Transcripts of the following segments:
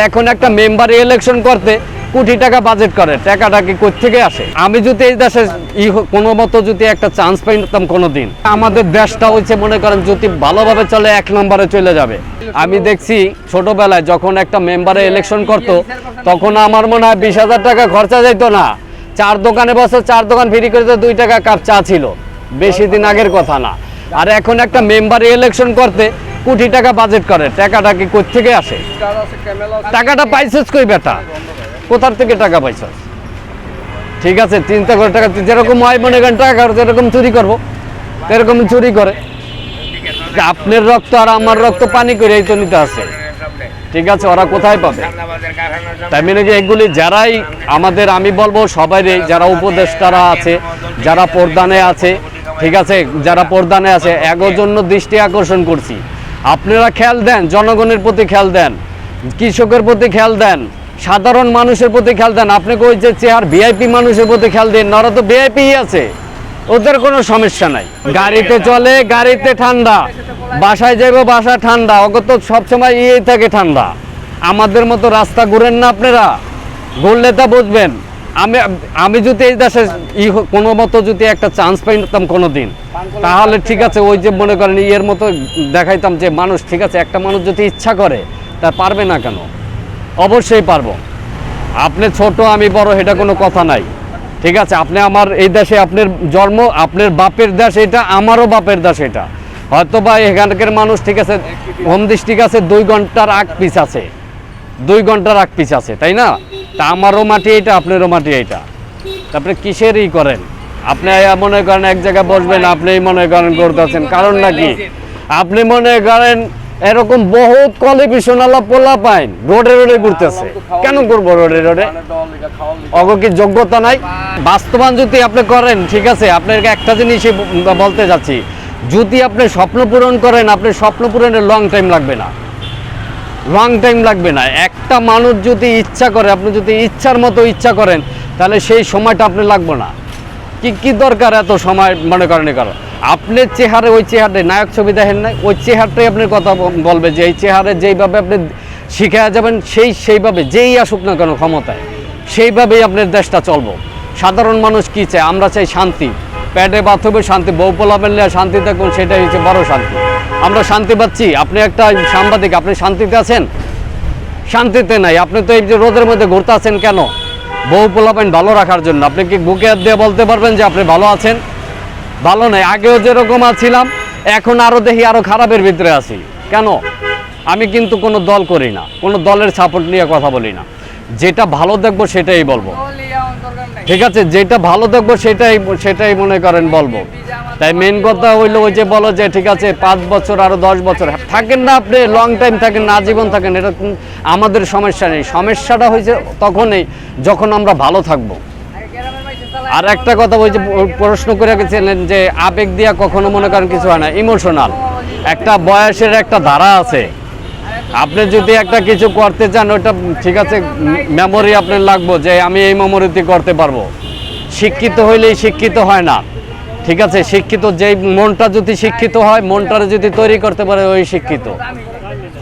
এখন একটা member election করতে কোটি টাকা বাজেট করে, টাকাটা কি থেকে আসে? আমি যদি এই দেশে কোনো মতো যদি একটা চান্স পাইতাম কোনো দিন আমাদের দেশটা হচ্ছে মনে করেন যদি ভালোভাবে চলে, এক নম্বরে চলে যাবে। আমি দেখছি ছোটবেলায় যখন একটা মেম্বারে ইলেকশন করত, তখন আমার মনে হয় বিশ হাজার টাকা খরচা যাইতো না। চার দোকানে বসে, চার দোকান ফ্রি করে তো দুই টাকা কাপ চা ছিল। বেশি দিন আগের কথা না। আর এখন একটা মেম্বার ইলেকশন করতে কোটি টাকা বাজেট করে, টাকাটা কি থেকে আসে? টাকাটা পাইছিস কই বেটা? কোথার থেকে টাকা পাইছিস? ঠিক আছে, চিন্তা করে, টাকা যেরকম হয় মনে করেন টাকা খরচ এরকম চুরি করব এরকম চুরি করে। আপনার রক্ত আর আমার রক্ত পানি করে এই তো নিতে আছে। ঠিক আছে, ওরা কোথায় পাবে? তাই মানে যে এগুলি যারাই আমাদের, আমি বলব সবাই যারা উপদেষ্টারা আছে, যারা প্রদানে আছে, ঠিক আছে, যারা প্রদানে আছে, এগোর জন্য দৃষ্টি আকর্ষণ করছি। আপনারা খেয়াল দেন, জনগণের প্রতি খেয়াল দেন, কৃষকের প্রতি খেয়াল দেন, সাধারণ মানুষের প্রতি খেয়াল দেন। আপনি কই যে চেয়ার ভিআইপি মানুষের প্রতি খেয়াল দিন ওরা তো ভিআইপি আছে। ওদের কোনো সমস্যা নাই। গাড়িতে চলে, গাড়িতে ঠান্ডা। বাসায় যাইবো বাসা ঠান্ডা। ওকে তো সবসময় ইয়ে থাকে ঠান্ডা। আমাদের মতো রাস্তা ঘুরেন না আপনারা। ঘুরলে তা বুঝবেন। আমি আমি যদি এই দেশে কোনো মতো যদি একটা চান্স পাইতাম কোনো দিন তাহলে ঠিক আছে ওই যে মনে করেন ইয়ের মতো দেখাইতাম যে মানুষ ঠিক আছে একটা মানুষ যদি ইচ্ছা করে তা পারবে না কেন? অবশ্যই পারব। আপনি ছোট আমি বড় এটা কোনো কথা নাই। ঠিক আছে আপনি আমার এই দেশে আপনার জন্ম আপনার বাপের দেশ এটা আমারও বাপের দেশ এটা। হয়তো বা এখানকার মানুষ ঠিক আছে হোম ঠিক আছে দুই ঘণ্টার আগ পিছ আছে। দুই ঘণ্টার আগ পিছ আছে তাই না? তা আমারও মাটি এটা আপনারও মাটি এটা তারপরে কিসের ই করেন? আপনি মনে করেন এক জায়গায় বসবেন আপনি মনে করেন করতেছেন কারণ নাকি? আপনি মনে করেন এরকম বহুত কোয়ালিফিকেশন আলা পোলা পাইন রোডে রোডে ঘুরতেছে। কেন করব রোডে রোডে? অগ কি যোগ্যতা নাই? বাস্তবায়ন যদি আপনি করেন ঠিক আছে আপনাকে একটা জিনিসই বলতে যাচ্ছি। যদি আপনি স্বপ্ন পূরণ করেন আপনার স্বপ্ন পূরণের লং টাইম লাগবে না। লং টাইম লাগবে না। একটা মানুষ যদি ইচ্ছা করে আপনি যদি ইচ্ছার মতো ইচ্ছা করেন তাহলে সেই সময়টা আপনি লাগবে না। কি কি দরকার এত সময় মনে করেন কারণ? আপনার চেহারে, ওই চেহারে নায়ক ছবি দেখেন না ওই চেহারটাই আপনার কথা বলবে যে এই চেহারে যেইভাবে আপনি শিখে যাবেন, সেই, সেইভাবে, যেই আসুক না কেন ক্ষমতায়, সেইভাবেই আপনার দেশটা চলবো। সাধারণ মানুষ কী চায়? আমরা চাই শান্তি। প্যাডে বাথরুমে শান্তি, বউ পোলা পেলে শান্তি থাকুন সেটাই হচ্ছে বড় শান্তি। আমরা শান্তি পাচ্ছি। আপনি একটা সাংবাদিক, আপনি শান্তিতে আছেন? শান্তিতে নাই। আপনি তো এই যে রোদের মধ্যে ঘুরতে আছেন কেন? বউ পোলাপেন ভালো রাখার জন্য। আপনি কি বুকে হাত দিয়ে বলতে পারবেন যে আপনি ভালো আছেন? ভালো নাই আগেও যেরকম আছিলাম, এখন আরও দেখি আরও খারাপের ভিতরে আছি। কেন? আমি কিন্তু কোনো দল করি না, কোনো দলের সাপোর্ট নিয়ে কথা বলি না। যেটা ভালো দেখব সেটাই বলব। ঠিক আছে, যেটা ভালো দেখব সেটাই সেটাই মনে করেন বলব। তাই মেন কথা হইল ওই যে বলো যে, ঠিক আছে, পাঁচ বছর আরও দশ বছর থাকেন না আপনি লং টাইম থাকেন না জীবন থাকেন, এটা আমাদের সমস্যা নেই। সমস্যাটা হয়েছে তখনই যখন আমরা ভালো থাকব। আর একটা কথা ওই যে প্রশ্ন করে গেছিলেন যে, আবেগ দিয়া কখনো মনে করেন কিছু হয় না ইমোশনাল একটা বয়সের একটা ধারা আছে। আপনি যদি একটা কিছু করতে চান ওটা ঠিক আছে মেমোরি আপনার লাগবো যে আমি এই মেমোরিতে করতে পারব। শিক্ষিত হইলেই শিক্ষিত হয় না। ঠিক আছে, শিক্ষিত যেই মনটা যদি শিক্ষিত হয়, মনটারে যদি তৈরি করতে পারে, ওই শিক্ষিত।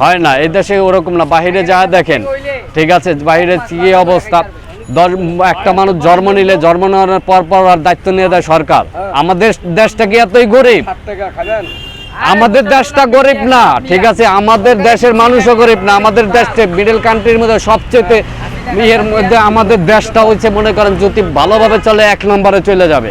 হয় না, এই দেশে ওরকম না। বাইরে যা দেখেন, ঠিক আছে বাইরে কি অবস্থা? একটা মানুষ জন্ম নিলে, জন্ম নেওয়ার পর পর আর দায়িত্ব নিয়ে দেয় সরকার। আমাদের দেশটা কি এতই গরিব? আমাদের দেশটা গরিব না ঠিক আছে? আমাদের দেশের মানুষও গরিব না আমাদের দেশটা মিডল কান্ট্রির মধ্যে সবচেয়ে ইয়ের মধ্যে আমাদের দেশটা হচ্ছে মনে করেন যদি ভালোভাবে চলে এক নম্বরে চলে যাবে।